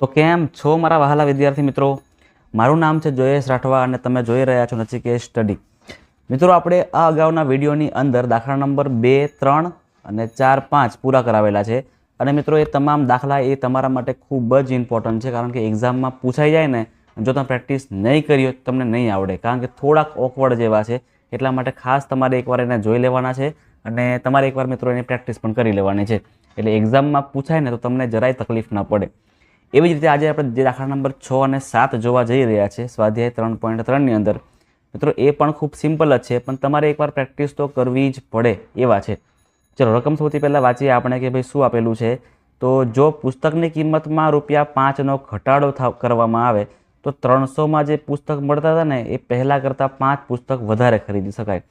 તો કેમ છો મારા વહાલા વિદ્યાર્થી મિત્રો? મારું નામ છે જોયેશ રાઠવા અને તમે જોઈ રહ્યા છો નચિકેશ સ્ટડી. મિત્રો, આપણે આ અગાઉના વિડીયોની અંદર દાખલા નંબર બે, ત્રણ અને ચાર, પાંચ પૂરા કરાવેલા છે. અને મિત્રો, એ તમામ દાખલા એ તમારા માટે ખૂબ જ ઇમ્પોર્ટન્ટ છે કારણ કે એક્ઝામમાં પૂછાઈ જાય ને, જો તમે પ્રેક્ટિસ નહીં કરી હોય તમને નહીં આવડે. કારણ કે થોડાક ઓકવર્ડ જેવા છે. એટલા માટે ખાસ તમારે એકવાર એને જોઈ લેવાના છે અને તમારે એકવાર મિત્રો એની પ્રેક્ટિસ પણ કરી લેવાની છે. એટલે એક્ઝામમાં પૂછાય ને તો તમને જરાય તકલીફ ન પડે. એવી જ રીતે આજે આપણે જે દાખલા નંબર છ અને સાત જોવા જઈ રહ્યા છે, સ્વાધ્યાય ત્રણ પોઈન્ટ ત્રણની અંદર. મિત્રો, એ પણ ખૂબ સિમ્પલ જ છે, પણ તમારે એકવાર પ્રેક્ટિસ તો કરવી જ પડે એવા છે. ચલો, રકમ સૌથી પહેલાં વાંચીએ આપણે કે ભાઈ શું આપેલું છે. તો જો પુસ્તકની કિંમતમાં રૂપિયા પાંચનો ઘટાડો કરવામાં આવે, તો ત્રણસોમાં જે પુસ્તક મળતા હતા ને, એ પહેલાં કરતાં પાંચ પુસ્તક વધારે ખરીદી શકાય.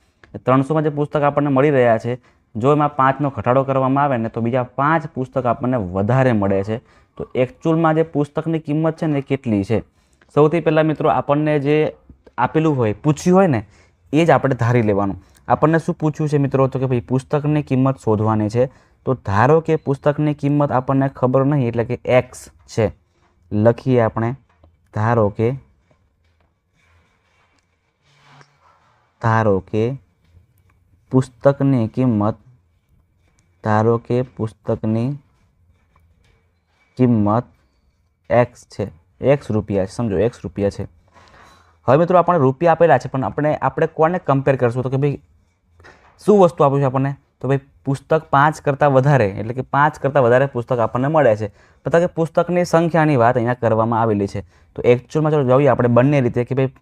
ત્રણસોમાં જે પુસ્તક આપણને મળી રહ્યા છે, જો એમાં પાંચનો ઘટાડો કરવામાં આવે ને, તો બીજા પાંચ પુસ્તક આપણને વધારે મળે છે. તો એકચ્યુઅલમાં જે પુસ્તકની કિંમત છે ને કેટલી છે? સૌથી પહેલાં મિત્રો આપણને જે આપેલું હોય, પૂછ્યું હોય ને, એ જ આપણે ધારી લેવાનું. આપણને શું પૂછ્યું છે મિત્રો? તો કે ભાઈ, પુસ્તકની કિંમત શોધવાની છે. તો ધારો કે પુસ્તકની કિંમત આપણને ખબર નહીં, એટલે કે એક્સ છે. લખીએ આપણે. ધારો કે ધારો કે પુસ્તકની કિંમત, ધારો કે પુસ્તકની કિંમત એક્સ છે. એક્સ રૂપિયા છે. સમજો એક્સ રૂપિયા છે. હવે મિત્રો આપણે રૂપિયા આપેલા છે, પણ આપણે આપણે કોને કમ્પેર કરશું? તો કે ભાઈ, શું વસ્તુ આપ્યું છે આપણને? તો ભાઈ, પુસ્તક પાંચ કરતાં વધારે, એટલે કે પાંચ કરતાં વધારે પુસ્તક આપણને મળે છે. તથા કે પુસ્તકની સંખ્યાની વાત અહીંયા કરવામાં આવેલી છે. તો એકચ્યુઅલમાં ચાલો જોઈએ આપણે બંને રીતે કે ભાઈ,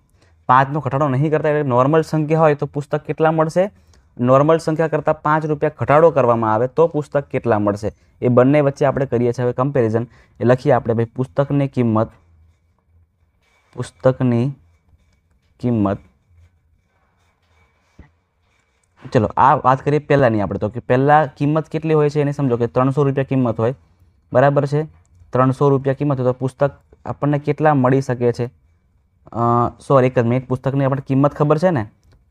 પાંચનો ઘટાડો નહીં કરતા એટલે નોર્મલ સંખ્યા હોય તો પુસ્તક કેટલા મળશે? નોર્મલ સંખ્યા કરતાં પાંચ રૂપિયા ઘટાડો કરવામાં આવે તો પુસ્તક કેટલા મળશે? એ બંને વચ્ચે આપણે કરીએ છીએ હવે કમ્પેરિઝન એ લખીએ આપણે ભાઈ, પુસ્તકની કિંમત પુસ્તકની કિંમત. ચલો, આ વાત કરીએ પહેલાંની આપણે તો, કે પહેલાં કિંમત કેટલી હોય છે એને સમજો, કે ત્રણસો રૂપિયા કિંમત હોય. બરાબર છે? ત્રણસો રૂપિયા કિંમત હોય તો પુસ્તક આપણને કેટલા મળી શકે છે? સોરી એક જ મિનિટ પુસ્તકની આપણે કિંમત ખબર છે ને?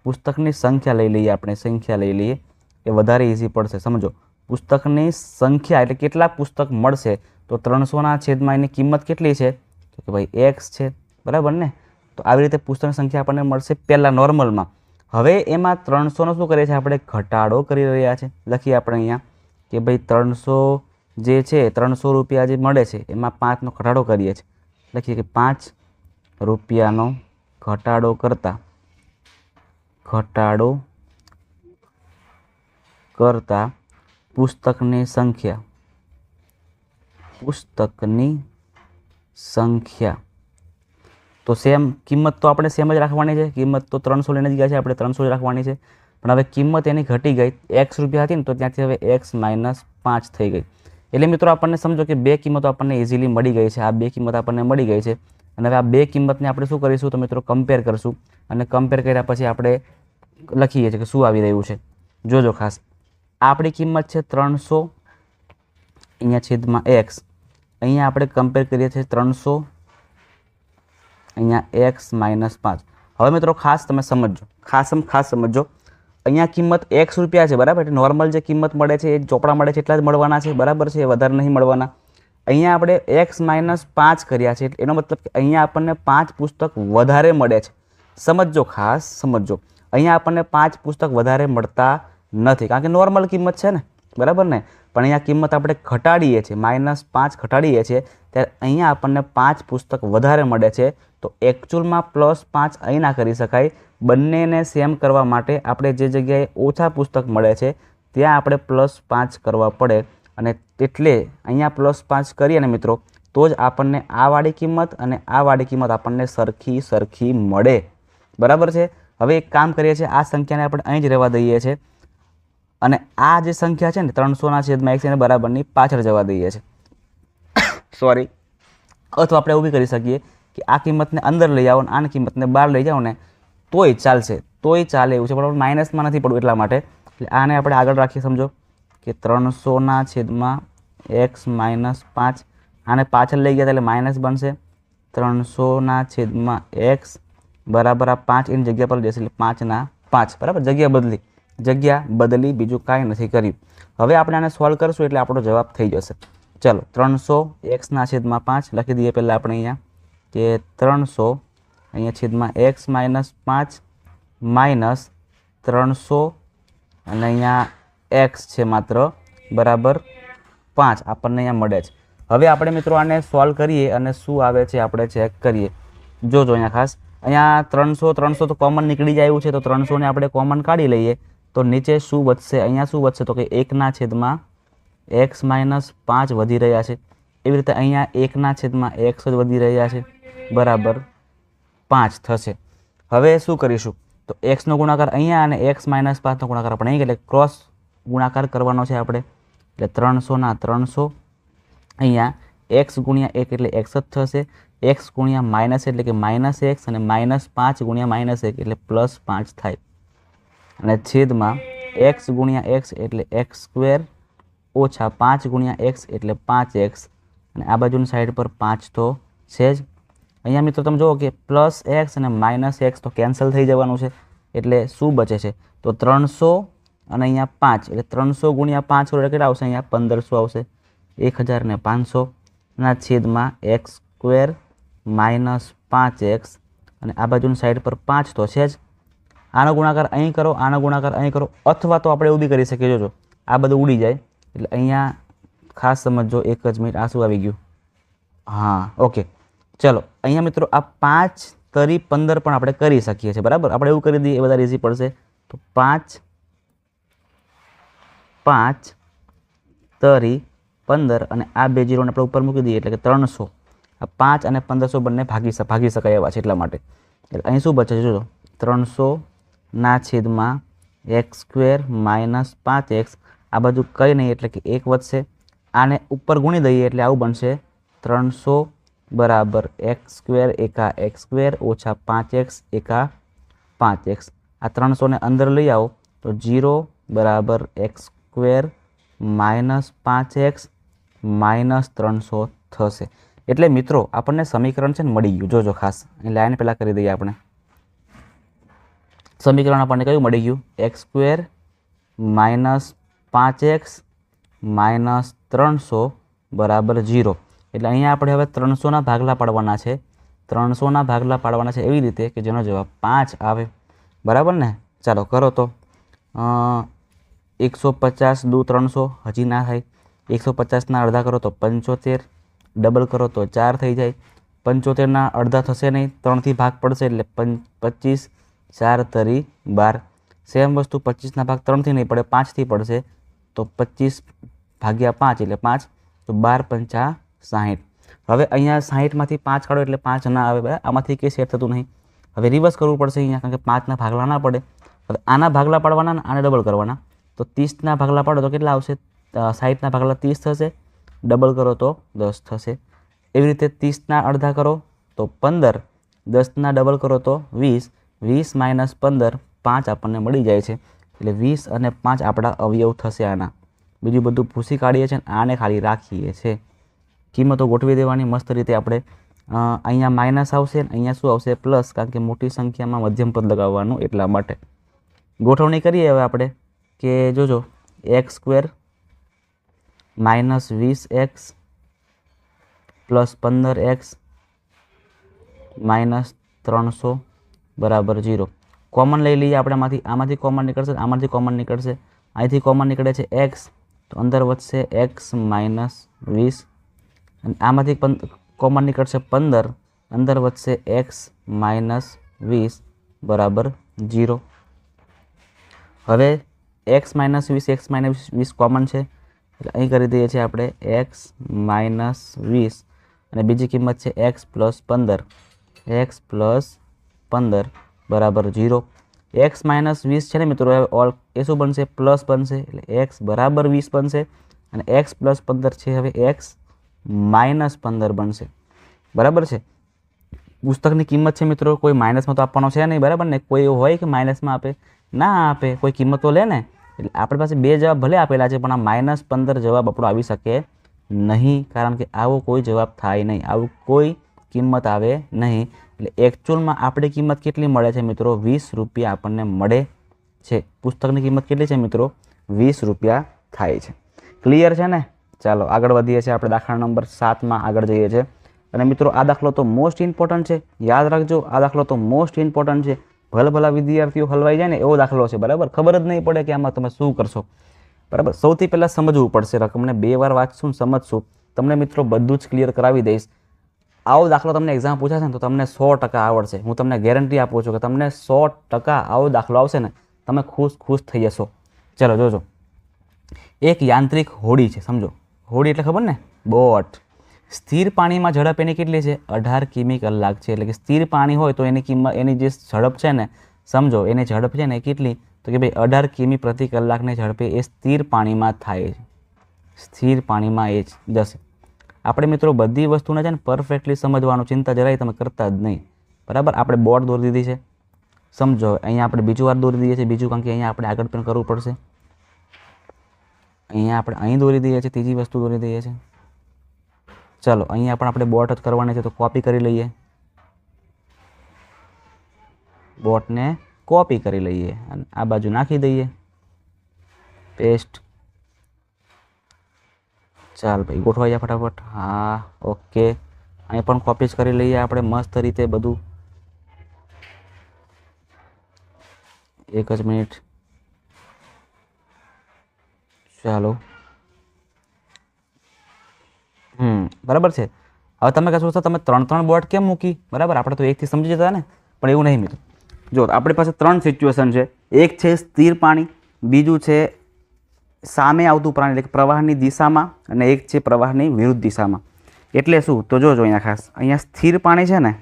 પુસ્તકની સંખ્યા લઈ લઈએ આપણે, સંખ્યા લઈ લઈએ, એ વધારે ઇઝી પડશે. સમજો? પુસ્તકની સંખ્યા એટલે કેટલા પુસ્તક મળશે? તો ત્રણસોના છેદમાં એની કિંમત કેટલી છે? તો કે ભાઈ એક્સ છે. બરાબર ને? તો આવી રીતે પુસ્તકની સંખ્યા આપણને મળશે પહેલાં નોર્મલમાં. હવે એમાં ત્રણસોનો શું કરીએ છીએ આપણે? ઘટાડો કરી રહ્યા છે લખીએ આપણે અહીંયા કે ભાઈ ત્રણસો જે છે, ત્રણસો રૂપિયા જે મળે છે, એમાં પાંચનો ઘટાડો કરીએ છીએ. લખીએ કે પાંચ રૂપિયાનો ઘટાડો કરતા ઘટાડો કરતા પુસ્તકની સંખ્યા. પુસ્તકની સંખ્યા. તો સેમ કિંમત તો આપણે સેમ જ રાખવાની છે. કિંમત તો ત્રણસો લઈને જ ગયા છે. આપણે ત્રણસો જ રાખવાની છે. પણ હવે કિંમત એની ઘટી ગઈ. એક્સ રૂપિયા હતી ને તો ત્યાંથી હવે એક્સ માઇનસ પાંચ થઈ ગઈ. એટલે મિત્રો આપણને સમજો કે બે કિંમતો આપણને ઇઝીલી મળી ગઈ છે. આ બે કિંમત આપણને મળી ગઈ છે. અને હવે આ બે કિંમતને આપણે શું કરીશું તો મિત્રો કમ્પેર કરશું. અને કમ્પેર કર્યા પછી આપણે લખીએ છીએ કે શું આવી રહ્યું છે? જોજો ખાસ. આપણી કિંમત છે ત્રણસો, અહીંયા છેદમાં એક્સ. અહીંયા આપણે કમ્પેર કરીએ છીએ ત્રણસો, અહીંયા એક્સ માઇનસ પાંચ. હવે મિત્રો ખાસ તમે સમજજો. ખાસ ખાસ સમજજો. અહીંયા કિંમત એક્સ રૂપિયા છે, બરાબર? એટલે નોર્મલ જે કિંમત મળે છે, એ ચોપડા મળે છે, એટલા જ મળવાના છે, બરાબર છે? વધારે નહીં મળવાના. અહીંયા આપણે એક્સ માઇનસ પાંચ કર્યા છે એનો મતલબ કે અહીંયા આપણને પાંચ પુસ્તક વધારે મળે છે. સમજજો ખાસ, સમજજો. અહીંયા આપણને પાંચ પુસ્તક વધારે મળતા નથી. કારણ કે નોર્મલ કિંમત છે ને. બરાબર ને? પણ અહીંયા કિંમત આપણે ઘટાડીએ છીએ. માઇનસ પાંચ ઘટાડીએ છીએ. ત્યારે અહીંયા આપણને પાંચ પુસ્તક વધારે મળે છે. તો એકચ્યુઅલમાં પ્લસ પાંચ અહીં ના કરી શકાય. બંનેને સેમ કરવા માટે આપણે જે જગ્યાએ ઓછા પુસ્તક મળે છે, ત્યાં આપણે પ્લસ પાંચ કરવા પડે. અને એટલે અહીંયા પ્લસ પાંચ કરીએ ને મિત્રો, તો જ આપણને આ વાળી કિંમત અને આ વાળી કિંમત આપણને સરખી સરખી મળે. બરાબર છે? હવે એક કામ કરીએ છીએ, આ સંખ્યાને આપણે અહીં જ રહેવા દઈએ છીએ. અને આ જે સંખ્યા છે ને, ત્રણસોના છેદમાં એક એને બરાબરની પાછળ જવા દઈએ છીએ. સોરી અથવા આપણે બી કરી શકીએ કે આ કિંમતને અંદર લઈ આવો ને આની કિંમતને બહાર લઈ જાઓ ને, તોય ચાલશે. તોય ચાલે એવું છે, પણ માઇનસમાં નથી પડવું એટલા માટે. એટલે આને આપણે આગળ રાખીએ, સમજો. કે ત્રણસોના છેદમાં એક્સ માઇનસ પાંચ, આને પાછળ લઈ ગયા એટલે માઇનસ બનશે. ત્રણસોના છેદમાં એક્સ બરાબર આ પાંચ એની જગ્યા પર જશે પાંચના પાંચ બરાબર? જગ્યા બદલી. જગ્યા બદલી, બીજું કાંઈ નથી કર્યું. હવે આપણે આને સોલ્વ કરશું એટલે આપણો જવાબ થઈ જશે. ચાલો, ત્રણસો એક્સના છેદમાં પાંચ લખી દઈએ પહેલાં આપણે અહીંયા. કે ત્રણસો અહીંયા છેદમાં એક્સ માઇનસ પાંચ માઇનસ ત્રણસો અને અહીંયા એક્સ છે માત્ર. બરાબર? પાંચ આપણને અહીંયા મળે છે. હવે આપણે મિત્રો આને સોલ્વ કરીએ અને શું આવે છે આપણે ચેક કરીએ. જોજો અહીંયા ખાસ. અહીંયા ત્રણસો ત્રણસો તો કોમન નીકળી જાય એવું છે, તો ત્રણસોને આપણે કોમન કાઢી લઈએ. તો નીચે શું વધશે? અહીંયા શું વધશે? તો કે એકના છેદમાં એક્સ માઇનસ પાંચ વધી રહ્યા છે. એવી રીતે અહીંયા એકના છેદમાં એક્સ જ વધી રહ્યા છે. બરાબર. પાંચ થશે. હવે શું કરીશું? તો એક્સનો ગુણાકાર અહીંયા અને એક્સ માઇનસ પાંચનો ગુણાકાર આપણે અહીં એટલે ક્રોસ ગુણાકાર કરવાનો છે આપણે. એટલે ત્રણસોના ત્રણસો અહીંયા એક્સ ગુણ્યા એક એટલે એક્સ જ થશે. એક્સ ગુણ્યા માઇનસ એટલે કે માઇનસ એક્સ અને માઇનસ પાંચ ગુણ્યા માઇનસ એક એટલે પ્લસ પાંચ થાય. અને છેદમાં એક્સ ગુણ્યા એક્સ એટલે એક્સ સ્ક્વેર ઓછા પાંચ ગુણ્યા એક્સ એટલે પાંચ એક્સ અને આ બાજુની સાઈડ પર પાંચ તો છે જ. અહીંયા મિત્રો તમે જુઓ કે પ્લસ એક્સ અને માઇનસ એક્સ તો કેન્સલ થઈ જવાનું છે. એટલે શું બચે છે? તો ત્રણસો અને અહીંયા પાંચ. એટલે ત્રણસો ગુણ્યા પાંચ એટલે કેટલા આવશે? અહીંયા પંદરસો આવશે. એક હજાર ને પાંચસોના છેદમાં એક્સ સ્ક્વેર માઇનસ પાંચ એક્સ અને આ બાજુની સાઈડ પર પાંચ તો છે જ. આનો ગુણાકાર અહીં કરો, આનો ગુણાકાર અહીં કરો, અથવા તો આપણે એવું બી કરી શકીએ જોજો આ બધું ઉડી જાય. એટલે અહીંયા ખાસ સમજો એક જ મિનિટ આ શું આવી ગયું. હા, ઓકે. ચલો, અહીંયા મિત્રો આ પાંચ તરી પંદર પણ આપણે કરી શકીએ છીએ, બરાબર? આપણે એવું કરી દઈએ, એ વધારે ઇઝી પડશે. તો પાંચ પાંચ તરી પંદર અને આ બે જીરોને આપણે ઉપર મૂકી દઈએ, એટલે કે ત્રણસો. આ પાંચ અને પંદરસો બંને ભાગી ભાગી શકાય એવા છે એટલા માટે. એટલે અહીં શું બચે છે? જોજો ત્રણસોના છેદમાં એક્સ સ્ક્વેર માઇનસ પાંચ એક્સ, આ બાજુ કંઈ નહીં એટલે કે એક વધશે. આને ઉપર ગુણી દઈએ એટલે આવું બનશે ત્રણસો બરાબર એક્સ સ્ક્વેર એકા એક્સ સ્ક્વેર ઓછા પાંચ એક્સ એકા પાંચ એક્સ. આ ત્રણસોને અંદર લઈ આવો તો જીરો બરાબર એક્સ સ્ક્વેર માઇનસ પાંચ એક્સ માઇનસ ત્રણસો થશે. એટલે મિત્રો, આપણને સમીકરણ છે ને મળી ગયું. જોજો ખાસ. અહીં લાઈન પહેલાં કરી દઈએ આપણે. સમીકરણ આપણને કયું મળી ગયું? એક્સ સ્ક્વેર માઇનસ પાંચ એક્સ માઇનસ ત્રણસો બરાબર જીરો એટલે અહીંયા આપણે હવે ત્રણસોના ભાગલા પાડવાના છે. ત્રણસોના ભાગલા પાડવાના છે એવી રીતે કે જેનો જવાબ પાંચ આવે. બરાબર ને? ચાલો, કરો તો. એકસો પચાસ દુ ત્રણસો, હજી ના થાય. એકસો પચાસના અડધા કરો તો પંચોતેર. ડબલ કરો તો ચાર થઈ જાય. પંચોતેરના અડધા થશે નહીં, ત્રણથી ભાગ પડશે એટલે પચીસ, ચાર તરી બાર. સેમ વસ્તુ પચીસના ભાગ ત્રણથી નહીં પડે, પાંચથી પડશે. તો પચીસ ભાગ્યા પાંચ એટલે પાંચ, તો બાર પંચા સાહીઠ. હવે અહીંયા સાહીઠમાંથી પાંચ કાઢો એટલે પાંચ ના આવે આમાંથી કંઈ સેટ થતું નહીં. હવે રિવર્સ કરવું પડશે અહીંયા, કારણ કે પાંચના ભાગલા ના પડે. હવે આના ભાગલા પાડવાના આને ડબલ કરવાના. તો ત્રીસના ભાગલા પાડો તો કેટલા આવશે? સાહીઠના ભાગલા ત્રીસ થશે. ડબલ કરો તો દસ થશે. એવી રીતે ત્રીસના અડધા કરો તો પંદર. દસના ડબલ કરો તો વીસ. વીસ માઇનસ પંદર, પાંચ આપણને મળી જાય છે. એટલે વીસ અને પાંચ આપણા અવયવ થશે આના. બીજું બધું ભૂસી કાઢીએ છીએ અને આને ખાલી રાખીએ છીએ. કિંમતો ગોઠવી દેવાની મસ્ત રીતે આપણે અહીંયા માઇનસ આવશે ને અહીંયા શું આવશે? પ્લસ, કારણ કે મોટી સંખ્યામાં મધ્યમ પદ લગાવવાનું એટલા માટે. ગોઠવણી કરીએ હવે આપણે કે જોજો, એક્સ સ્ક્વેર માઇનસ વીસ એક્સ પ્લસ પંદર એક્સ માઇનસ ત્રણસો બરાબર જીરો કોમન લઈ લઈએ આપણે આમાંથી. આમાંથી કોમન નીકળશે આમાંથી કોમન નીકળશે. અહીંથી કોમન નીકળે છે એક્સ, તો અંદર વધશે એક્સ માઇનસ વીસ. અને આમાંથી કોમન નીકળશે પંદર, અંદર વધશે એક્સ માઇનસ વીસ, બરાબર જીરો હવે એક્સ માઇનસ વીસ, એક્સ માઇનસ વીસ કોમન છે. એટલે અહીં કરી દઈએ છીએ આપણે એક્સ માઇનસ વીસ. અને બીજી કિંમત છે એક્સ પ્લસ પંદર. એક્સ પ્લસ પંદર બરાબર જીરો એક્સ માઇનસ વીસ છે ને મિત્રો, હવે ઓલ એ શું બનશે? પ્લસ બનશે. એટલે એક્સ બરાબર વીસ બનશે. અને એક્સ પ્લસ પંદર છે હવે એક્સ માઇનસ પંદર બનશે. બરાબર છે? પુસ્તકની કિંમત છે મિત્રો, કોઈ માઇનસમાં તો આપવાનો છે નહીં. બરાબર ને? કોઈ એવું હોય કે માઇનસમાં આપે? ના આપે. કોઈ કિંમત તો લે ને? એટલે આપણી પાસે બે જવાબ ભલે આપેલા છે, પણ આ માઇનસ પંદર જવાબ આપણો આવી શકે નહીં, કારણ કે આવો કોઈ જવાબ થાય નહીં, આવું કોઈ કિંમત આવે નહીં. એટલે એકચ્યુઅલમાં આપણી કિંમત કેટલી મળે છે મિત્રો? વીસ રૂપિયા આપણને મળે છે. પુસ્તકની કિંમત કેટલી છે મિત્રો? વીસ રૂપિયા થાય છે. ક્લિયર છે ને? ચાલો, આગળ વધીએ છીએ આપણે દાખલા નંબર સાતમાં આગળ જઈએ છીએ. અને મિત્રો, આ દાખલો તો મોસ્ટ ઇમ્પોર્ટન્ટ છે. યાદ રાખજો, આ દાખલો તો મોસ્ટ ઇમ્પોર્ટન્ટ છે. ભલે ભલા વિદ્યાર્થીઓ હલવાઈ જાય ને એવો દાખલો છે, બરાબર? ખબર જ નહીં પડે કે આમાં તમે શું કરશો. બરાબર? સૌથી પહેલાં સમજવું પડશે રકમને બે વાર વાંચશું સમજશું. તમને મિત્રો બધું જ ક્લિયર કરાવી દઈશ. આવો દાખલો તમને એક્ઝામ પૂછાશે ને તો તમને સો ટકા આવડશે. હું તમને ગેરંટી આપું છું કે તમને સો ટકા આવો દાખલો આવશે ને, તમે ખુશ ખુશ થઈ જશો. ચલો, જોજો. એક યાંત્રિક હોડી છે, સમજો. હોડી એટલે ખબર ને? બોટ. સ્થિર પાણીમાં ઝડપ એની કેટલી છે? અઢાર કિમી કલાક છે. એટલે કે સ્થિર પાણી હોય તો એની કિંમત, એની જે ઝડપ છે ને, સમજો, એની ઝડપ છે ને કેટલી? તો કે ભાઈ અઢાર કિમી પ્રતિ કલાકની ઝડપે એ સ્થિર પાણીમાં થાય છે. સ્થિર પાણીમાં એ જશે. આપણે મિત્રો બધી વસ્તુને છે ને પરફેક્ટલી સમજવાનું, ચિંતા જરાય તમે કરતા જ નહીં. બરાબર? આપણે બોર્ડ દોરી દીધી છે. સમજો, અહીંયા આપણે બીજું વાર દોરી દઈએ છીએ. બીજું કારણ કે અહીંયા આપણે આગળ પણ કરવું પડશે. અહીંયા આપણે અહીં દોરી દઈએ છીએ, ત્રીજી વસ્તુ દોરી દઈએ છીએ. ચાલો, અહીંયા પણ આપણે બોટ જ કરવાની છે, તો કોપી કરી લઈએ. બોટને કોપી કરી લઈએ અને આ બાજુ નાખી દઈએ. પેસ્ટ ચાલ ભાઈ, ગોઠવાઈ જાય ફટાફટ. હા, ઓકે. અહીં પણ કોપી જ કરી લઈએ આપણે, મસ્ત રીતે બધું. એક જ મિનિટ ચાલો. હમ, બરાબર છે. હવે તમે કહેશો સર તમે ત્રણ ત્રણ બોર્ડ કેમ મૂકી? બરાબર, આપણે તો એકથી સમજી જતા ને? પણ એવું નહીં મિત્રો. જો, આપણી પાસે ત્રણ સિચ્યુએશન છે. એક છે સ્થિર પાણી, બીજું છે સામે આવતું પ્રાણી, એટલે પ્રવાહની દિશામાં, અને એક છે પ્રવાહની વિરુદ્ધ દિશામાં. એટલે શું? તો જોજો અહીંયા ખાસ. અહીંયા સ્થિર પાણી છે ને?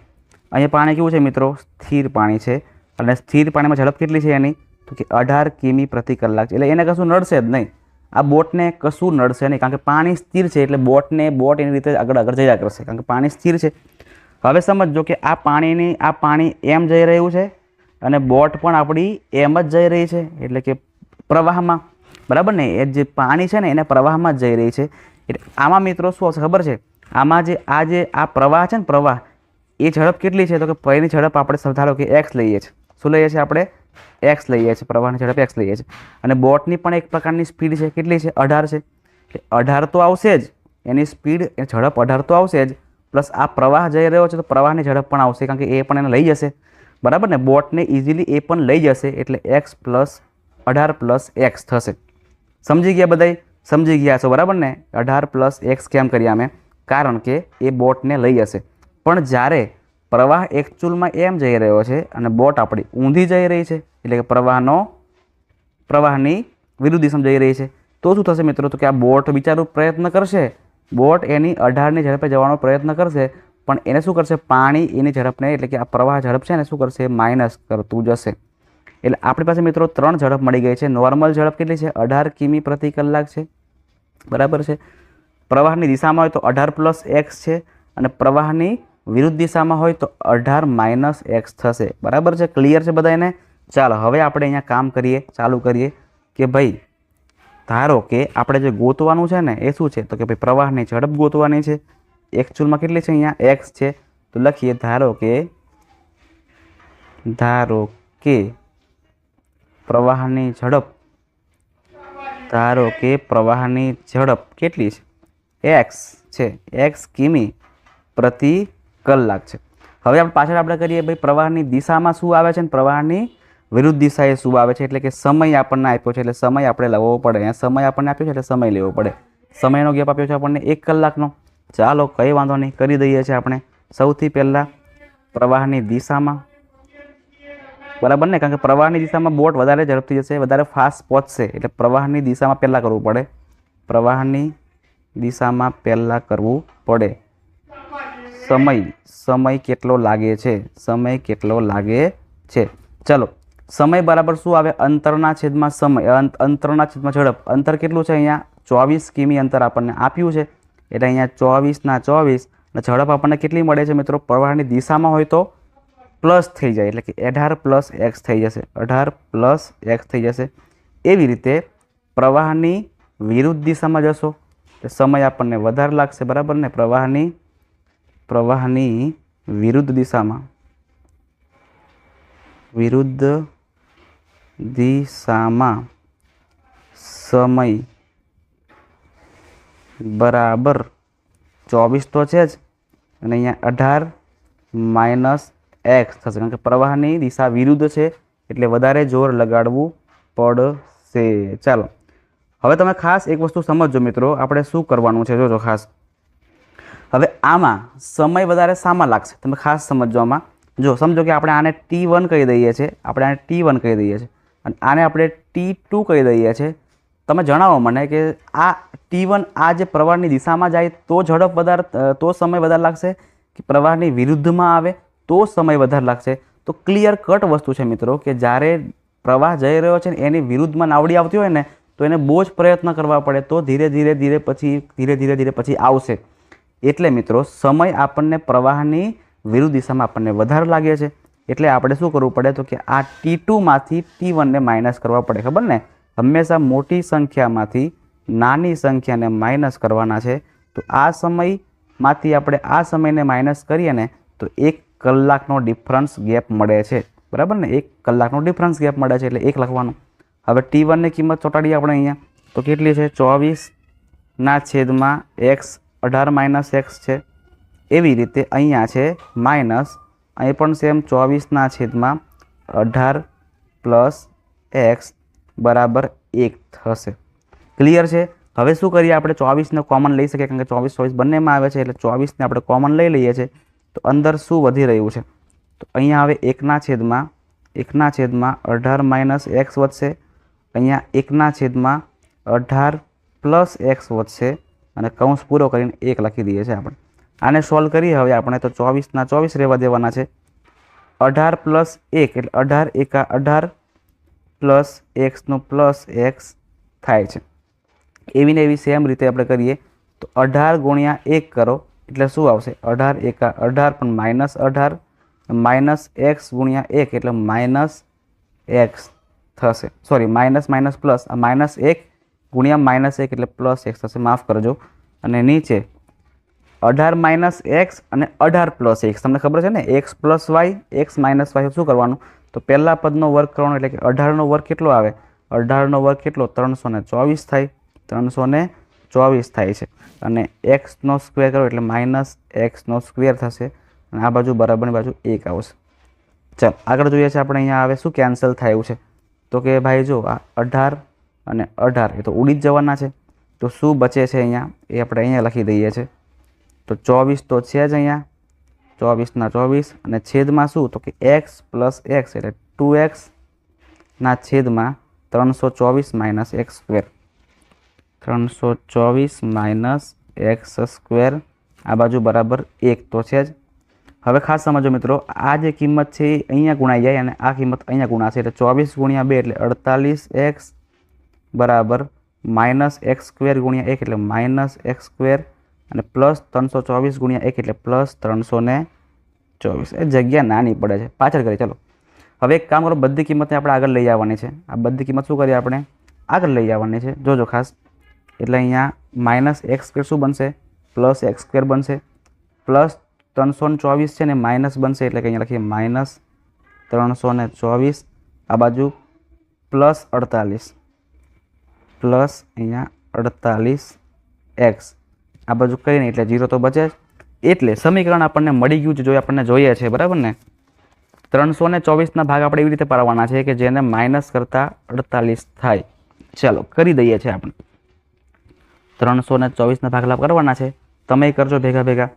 અહીંયા પાણી કેવું છે મિત્રો? સ્થિર પાણી છે. અને સ્થિર પાણીમાં ઝડપ કેટલી છે એની? તો કે અઢાર કિમી પ્રતિ કલાક. એટલે એને કશું નડશે જ નહીં. આ બોટને કશું નડશે નહીં, કારણ કે પાણી સ્થિર છે એટલે બોટને બોટ એની રીતે આગળ આગળ જયા કરશે કારણ કે પાણી સ્થિર છે. હવે સમજો કે આ પાણીની, આ પાણી એમ જઈ રહ્યું છે અને બોટ પણ આપણી એમ જ જઈ રહી છે, એટલે કે પ્રવાહમાં. બરાબર ને? એ જે પાણી છે ને, એને પ્રવાહમાં જ જઈ રહી છે. એટલે આમાં મિત્રો શું આવશે ખબર છે? આમાં જે, આ જે, આ પ્રવાહ છે ને પ્રવાહ, એ ઝડપ કેટલી છે? તો કે પૈની ઝડપ આપણે ધારો કે એક્સ લઈએ છીએ. શું લઈએ છીએ આપણે? એક્સ લઈએ છીએ, પ્રવાહની ઝડપ એક્સ લઈએ છીએ. અને બોટની પણ એક પ્રકારની સ્પીડ છે, કેટલી છે? અઢાર છે. એટલે અઢાર તો આવશે જ. એની સ્પીડ ઝડપ અઢાર તો આવશે જ. પ્લસ આ પ્રવાહ જઈ રહ્યો છે, તો પ્રવાહની ઝડપ પણ આવશે, કારણ કે એ પણ એને લઈ જશે. બરાબર ને? બોટને ઇઝીલી એ પણ લઈ જશે, એટલે એક્સ પ્લસ અઢાર પ્લસ એક્સ થશે. સમજી ગયા બધાય? સમજી ગયા છો, બરાબર ને? અઢાર પ્લસ એક્સ કેમ કર્યા અમે? કારણ કે એ બોટને લઈ જશે. પણ જ્યારે પ્રવાહ એકચ્યુઅલમાં એમ જઈ રહ્યો છે અને બોટ આપણી ઊંધી જઈ રહી છે. એટલે કે પ્રવાહનો, પ્રવાહની વિરુદ્ધ દિશામાં જઈ રહી છે. તો શું થશે મિત્રો? તો કે આ બોટ બિચારું પ્રયત્ન કરશે. બોટ એની અઢારની ઝડપે જવાનો પ્રયત્ન કરશે, પણ એને શું કરશે? પાણી એની ઝડપને, એટલે કે આ પ્રવાહ ઝડપ છે ને શું કરશે? માઇનસ કરતું જશે. એટલે આપણી પાસે મિત્રો ત્રણ ઝડપ મળી ગઈ છે. નોર્મલ ઝડપ કેટલી છે? અઢાર કિમી પ્રતિ કલાક છે. બરાબર છે? પ્રવાહની દિશામાં હોય તો અઢાર પ્લસ એક્સ છે અને પ્રવાહની વિરુદ્ધ દિશામાં હોય તો અઢાર માઇનસ એક્સ થશે. બરાબર છે? ક્લિયર છે બધા એને ચાલો, હવે આપણે અહીંયા કામ કરીએ, ચાલુ કરીએ કે ભાઈ, ધારો કે આપણે જે ગોતવાનું છે ને, એ શું છે? તો કે ભાઈ પ્રવાહની ઝડપ ગોતવાની છે. એકચ્યુઅલમાં કેટલી છે અહીંયા? એક્સ છે. તો લખીએ, ધારો કે ધારો કે પ્રવાહની ઝડપ, ધારો કે પ્રવાહની ઝડપ કેટલી છે? એક્સ છે. એક્સ કિમી પ્રતિ કલાક છે. હવે આપણે પાછળ આપણે કરીએ ભાઈ પ્રવાહની દિશામાં શું આવે છે ને પ્રવાહની વિરુદ્ધ દિશાએ શું આવે છે? એટલે કે સમય આપણને આપ્યો છે, એટલે સમય આપણે લેવો પડે. અહીંયા સમય આપણને આપ્યો છે, એટલે સમય લેવો પડે. સમયનો ગેપ આપ્યો છે આપણને એક કલાકનો. ચાલો કંઈ વાંધો નહીં, કરી દઈએ છીએ આપણે. સૌથી પહેલાં પ્રવાહની દિશામાં. બરાબર ને? કારણ કે પ્રવાહની દિશામાં બોટ વધારે ઝડપથી જશે, વધારે ફાસ્ટ પહોંચશે. એટલે પ્રવાહની દિશામાં પહેલાં કરવું પડે. પ્રવાહની દિશામાં પહેલાં કરવું પડે. સમય સમય કેટલો લાગે છે? સમય કેટલો લાગે છે? ચલો, સમય બરાબર શું આવે? અંતરના છેદમાં સમય અંત- અંતરના છેદમાં ઝડપ. અંતર કેટલું છે અહીંયા? ચોવીસ કિમી અંતર આપણને આપ્યું છે. એટલે અહીંયા ચોવીસના ચોવીસ અને ઝડપ આપણને કેટલી મળે છે મિત્રો? પ્રવાહની દિશામાં હોય તો પ્લસ થઈ જાય, એટલે કે અઢાર પ્લસ એક્સ થઈ જશે. અઢાર પ્લસ એક્સ થઈ જશે. એવી રીતે પ્રવાહની વિરુદ્ધ દિશામાં જશો. સમય આપણને વધારે લાગશે, બરાબર ને? પ્રવાહની પ્રવાહની વિરુદ્ધ દિશામાં. વિરુદ્ધ દિશામાં સમય બરાબર ચોવીસ તો છે જ. અને અહીંયા અઢાર માઇનસ એક્સ થશે. કારણ કે પ્રવાહની દિશા વિરુદ્ધ છે, એટલે વધારે જોર લગાડવું પડશે. ચાલો. હવે તમે ખાસ એક વસ્તુ સમજજો મિત્રો. આપણે શું કરવાનું છે? જોજો ખાસ. હવે આમાં સમય વધારે શામાં લાગશે? તમે ખાસ સમજવામાં. જો સમજો કે આપણે આને ટી વન કહી દઈએ છીએ, આપણે આને ટી વન કહી દઈએ છીએ. અને આને આપણે ટી ટુ કહી દઈએ છીએ. તમે જણાવો મને કે આ ટી વન આ જે પ્રવાહની દિશામાં જાય તો ઝડપ વધારે તો સમય વધારે લાગશે? કે પ્રવાહની વિરુદ્ધમાં આવે તો સમય વધારે લાગશે? તો ક્લિયર કટ વસ્તુ છે મિત્રો કે જ્યારે પ્રવાહ જઈ રહ્યો છે ને એની વિરુદ્ધમાં નાવડી આવતી હોય ને, તો એને બહુ જ પ્રયત્ન કરવા પડે. તો ધીરે ધીરે ધીરે પછી, ધીરે ધીરે ધીરે પછી આવશે. એટલે મિત્રો, સમય આપણને પ્રવાહની વિરુદ્ધ દિશામાં આપણને વધારે લાગે છે. એટલે આપણે શું કરવું પડે તો કે આ ટી ટુમાંથી ટી વનને માઇનસ કરવા પડે, ખબર ને? હંમેશા મોટી સંખ્યામાંથી નાની સંખ્યાને માઇનસ કરવાના છે. તો આ સમયમાંથી આપણે આ સમયને માઇનસ કરીએ ને, તો એક કલાકનો ડિફરન્સ ગેપ મળે છે. બરાબર ને? એક કલાકનો ડિફરન્સ ગેપ મળે છે એટલે એક લખવાનું. હવે ટી વનની કિંમત ચોંટાડીએ આપણે અહીંયા. તો કેટલી છે? ચોવીસના છેદમાં એક્સ અઢાર માઇનસ એક્સ છે. એવી રીતે અહીંયા છે માઇનસ, અહીં પણ સેમ ચોવીસના છેદમાં અઢાર પ્લસ એક્સ બરાબર એક થશે. ક્લિયર છે? હવે શું કરીએ આપણે ચોવીસને કોમન લઈ શકીએ? કારણ કે ચોવીસ ચોવીસ બંનેમાં આવે છે, એટલે ચોવીસને આપણે કોમન લઈ લઈએ છીએ. તો અંદર શું વધી રહ્યું છે? તો અહીંયા હવે એકના છેદમાં એકના છેદમાં અઢાર માઇનસ એક્સ વધશે. અહીંયા એકના છેદમાં અઢાર પ્લસ એક્સ વધશે. અને કૌંસ પૂરો કરીને એક લખી દઈએ છીએ આપણે. આને સોલ્વ કરીએ, હવે આપણે તો ચોવીસના ચોવીસ રહેવા દેવાના છે. અઢાર પ્લસ એક, એટલે અઢાર એકા અઢાર પ્લસ એક્સનું પ્લસ એક્સ થાય છે. એવી ને એવી સેમ રીતે આપણે કરીએ, તો અઢાર ગુણ્યા એક કરો, એટલે શું આવશે? અઢાર એકા અઢાર પણ માઇનસ અઢાર માઇનસ એક્સ ગુણ્યા એક, એટલે માઇનસ એક્સ થશે. સોરી માઇનસ માઇનસ પ્લસ આ માઇનસ એક ગુણ્યા માઇનસ એક એટલે પ્લસ એક્સ થશે માફ કરજો. અને નીચે અઢાર માઇનસ એક્સ અને અઢાર પ્લસ એક્સ તમને ખબર છે ને? X plus Y, X minus Y શું કરવાનું? તો પહેલા પદનો વર્ગ કરવાનો એટલે કે અઢારનો વર્ગ કેટલો આવે? અઢારનો વર્ગ કેટલો? ત્રણસો ને ચોવીસ થાય. ત્રણસો ચોવીસ થાય છે. અને એક્સનો સ્ક્વેર કરો એટલે માઇનસ એક્સનો સ્ક્વેર થશે. અને આ બાજુ બરાબરની બાજુ એક આવશે. ચાલ, આગળ જોઈએ છે આપણે અહીંયા આવે શું કેન્સલ થાય છે. તો કે ભાઈ જો, આ અઢાર અને અઢાર, એ તો ઉડી જ જવાના છે. તો શું બચે છે અહીંયા? એ આપણે અહીંયા લખી દઈએ છીએ તો ચોવીસ તો છે જ અહીંયા. ચોવીસના ચોવીસ અને છેદમાં શું? તો કે એક્સ પ્લસ એક્સ એટલે ટુ એક્સના છેદમાં ત્રણસો ચોવીસ માઇનસ એક્સ સ્ક્વેર. ત્રણસો ચોવીસ માઇનસ એક્સ સ્ક્વેર. આ બાજુ બરાબર એક તો છે જ. હવે ખાસ સમજો મિત્રો, આ જે કિંમત છે એ અહીંયા ગુણાઈ જાય અને આ કિંમત અહીંયા ગુણાશે. એટલે ચોવીસ ગુણ્યા બે એટલે અડતાલીસ એક્સ બરાબર માઇનસ એક્સ સ્ક્વેર ગુણ્યા એક એટલે માઇનસ એક્સ સ્ક્વેર અને પ્લસ ત્રણસો ચોવીસ ગુણ્યા એક એટલે પ્લસ ત્રણસો ને ચોવીસ. એ જગ્યા નાની પડે છે. પાછળ કરીએ, ચાલો. હવે એક કામ કરો, બધી કિંમતને આપણે આગળ લઈ આવવાની છે. આ બધી કિંમત શું કરીએ આપણે? આગળ લઈ આવવાની છે. જોજો ખાસ. એટલે અહીંયા માઇનસ એક્સ સ્ક્વેર શું બનશે? પ્લસ એક્સ સ્ક્વેર બનશે. પ્લસ ત્રણસો ને ચોવીસ છે ને માઇનસ બનશે એટલે કે અહીંયા લખીએ માઇનસ ત્રણસો ને ચોવીસ. આ બાજુ પ્લસ અડતાલીસ. પ્લસ અહીંયા અડતાલીસ એક્સ. આ બાજુ કંઈ નહીં, એટલે જીરો તો બચે જ. એટલે સમીકરણ આપણને મળી ગયું છે, જો આપણને જોઈએ છે, બરાબર ને? ત્રણસો ને ચોવીસના ભાગ આપણે એવી રીતે પાડવાના છે કે જેને માઇનસ કરતાં અડતાલીસ થાય. ચાલો, કરી દઈએ છીએ આપણે. ત્રણસો ને ચોવીસના ભાગલા કરવાના છે. તમે કરજો ભેગા ભેગા.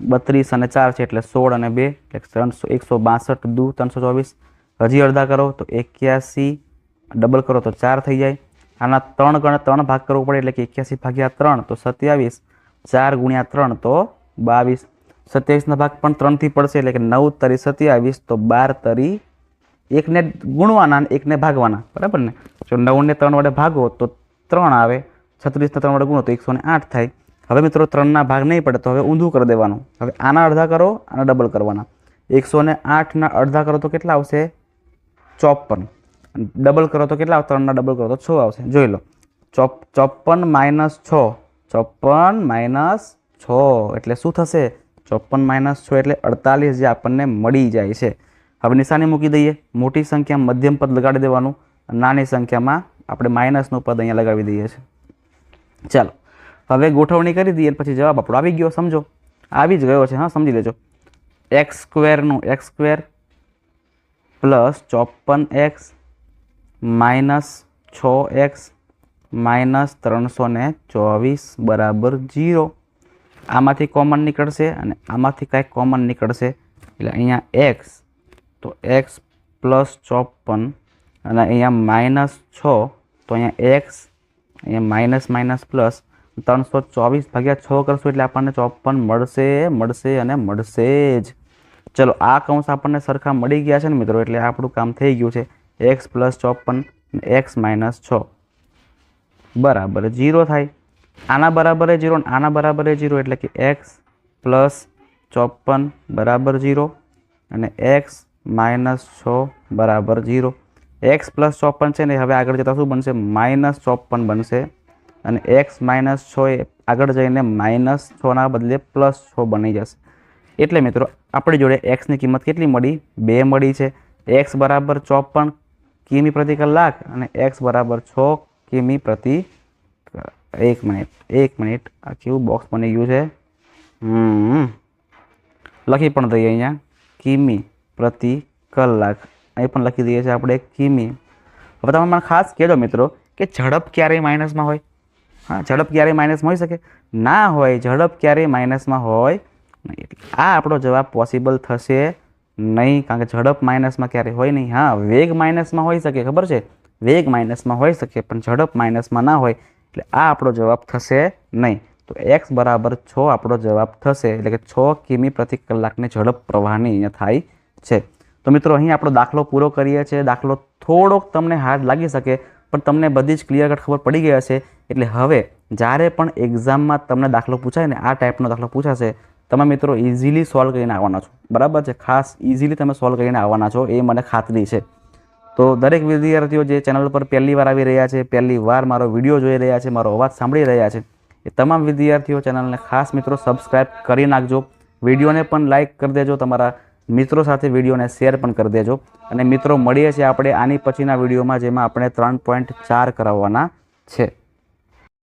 બત્રીસ અને ચાર છે, એટલે સોળ અને બે. એટલે ત્રણસો, એકસો બાસઠ દુ ત્રણસો ચોવીસ. હજી અડધા કરો, તો એક્યાસી. ડબલ કરો, તો ચાર થઈ જાય. આના ત્રણ ગણ ત્રણ ભાગ કરવો પડે એટલે કે એક્યાસી ભાગ્યા ત્રણ, તો સત્યાવીસ. ચાર ગુણ્યા ત્રણ, તો બાવીસ. સત્યાવીસના ભાગ પણ ત્રણથી પડશે એટલે કે નવ તરી સત્યાવીસ, તો બાર તરી એકને ગુણવાના અને એકને ભાગવાના. બરાબર ને? જો નવને ત્રણ વડે ભાગો, તો ત્રણ આવે. છત્રીસને ત્રણ વડે ગુણો, તો એકસો આઠ થાય. હવે મિત્રો ત્રણના ભાગ નહીં પડે, તો હવે ઊંધું કરી દેવાનું. હવે આના અડધા કરો, આના ડબલ કરવાના. એકસો ને આઠના અડધા કરો, તો કેટલા આવશે? ચોપન. ડબલ કરો તો કેટલા ત્રણના ડબલ કરો તો છ આવશે. જોઈ લો. ચોપ ચોપન માઇનસ છ. ચોપન માઇનસ છ. એટલે શું થશે? ચોપન માઇનસ છ એટલે અડતાલીસ જે આપણને મળી જાય છે. હવે નિશાની મૂકી દઈએ. મોટી સંખ્યા મધ્યમ પદ લગાડી દેવાનું. નાની સંખ્યામાં આપણે માઇનસનું પદ અહીંયા લગાવી દઈએ છીએ. ચાલો. હવે ગોઠવણી કરી દઈએ પછી જવાબ આપણો આવી ગયો. સમજો? આવી જ ગયો છે. હા, સમજી લેજો. એક્સ સ્ક્વેરનું એક્સ સ્ક્વેર પ્લસ ચોપન એક્સ માઇનસ છ એક્સ માઇનસ ત્રણસો ને ચોવીસ બરાબર જીરો આમાંથી કોમન નીકળશે અને આમાંથી કાંઈક કોમન નીકળશે. એટલે અહીંયા એક્સ, તો એક્સ પ્લસ ચોપન, અને અહીંયા માઇનસ છ, તો અહીંયા એક્સ, અહીંયા માઇનસ માઇનસ પ્લસ, ત્રણસો ચોવીસ ભાગ્યા છ કરશું એટલે આપણને ચોપન મળશે મળશે અને મળશે જ. ચલો, આ કૌંસ આપણને સરખા મળી ગયા છે ને મિત્રો, એટલે આપણું કામ થઈ ગયું છે. એક્સ પ્લસ ચોપન એક્સ માઇનસ છ. બરાબર જીરો થાય. આના બરાબર જીરો આના બરાબર જીરો એટલે કે એક્સ પ્લસ ચોપન બરાબર જીરો અને એક્સ માઇનસ છ બરાબર જીરો એક્સ પ્લસ ચોપન છે ને હવે આગળ જતાં શું બનશે? માઇનસ ચોપન બનશે અને એક્સ માઇનસ છ એ આગળ જઈને માઇનસ છના બદલે પ્લસ છ બની જશે. એટલે મિત્રો, આપણી જોડે એક્સની કિંમત કેટલી મળી? બે મળી છે. એક્સ બરાબર ચોપન કિમી પ્રતિ કલાક અને એક્સ બરાબર છ કિમી પ્રતિ એક મિનિટ. એક મિનિટ. આ કેવું બોક્સ બની ગયું છે? હમ. લખી પણ દઈએ અહીંયા. કિમી પ્રતિ કલાક. અહીં પણ લખી દઈએ છીએ આપણે કિમી. હવે તમે મને ખાસ કહેજો મિત્રો કે ઝડપ ક્યારેય માઇનસમાં હોય? હા, ઝડપ ક્યારેય માઇનસમાં હોઈ શકે? ના હોય, ઝડપ ક્યારેય માઇનસમાં હોય નહીં. આ આપણો જવાબ પોસિબલ થશે નહીં, કારણ કે ઝડપ માઇનસમાં ક્યારેય હોય નહીં. હા, વેગ માઇનસમાં હોઈ શકે, ખબર છે? વેગ માઇનસમાં હોઈ શકે, પણ ઝડપ માઇનસમાં ના હોય, એટલે આ આપણો જવાબ થશે નહીં. તો એક્સ બરાબર છ આપણો જવાબ થશે, એટલે કે છ કિમી પ્રતિ કલાકની ઝડપ પ્રવાહની અહીંયા થાય છે. તો મિત્રો, અહીં આપણો દાખલો પૂરો કરીએ છીએ. દાખલો થોડોક તમને હાર્ડ લાગી શકે, પણ તમને બધી જ ક્લિયર કટ ખબર પડી ગઈ હશે એટલે હવે, જ્યારે પણ એક્ઝામમાં તમને દાખલો પૂછાય ને, આ ટાઈપનો દાખલો પૂછાશે તમે મિત્રો ઇઝીલી સોલ્વ કરીને આવવાના છો. બરાબર છે? ખાસ ઇઝીલી તમે સોલ્વ કરીને આવવાના છો. એ મને ખાતરી છે. તો દરેક વિદ્યાર્થીઓ જે ચેનલ પર પહેલી વાર આવી રહ્યા છે, પહેલી વાર મારો વીડિયો જોઈ રહ્યા છે, મારો અવાજ સાંભળી રહ્યા છે, એ તમામ વિદ્યાર્થીઓ ચેનલને ખાસ મિત્રો સબસ્ક્રાઈબ કરી નાખજો. વિડીયોને પણ લાઇક કરી દેજો. તમારા મિત્રો સાથે વિડીયોને શેર પણ કરી દેજો. અને મિત્રો મળીએ છીએ આપણે આની પછીના વિડીયોમાં જેમાં આપણે ત્રણ પોઈન્ટ ચાર કરાવવાના છે.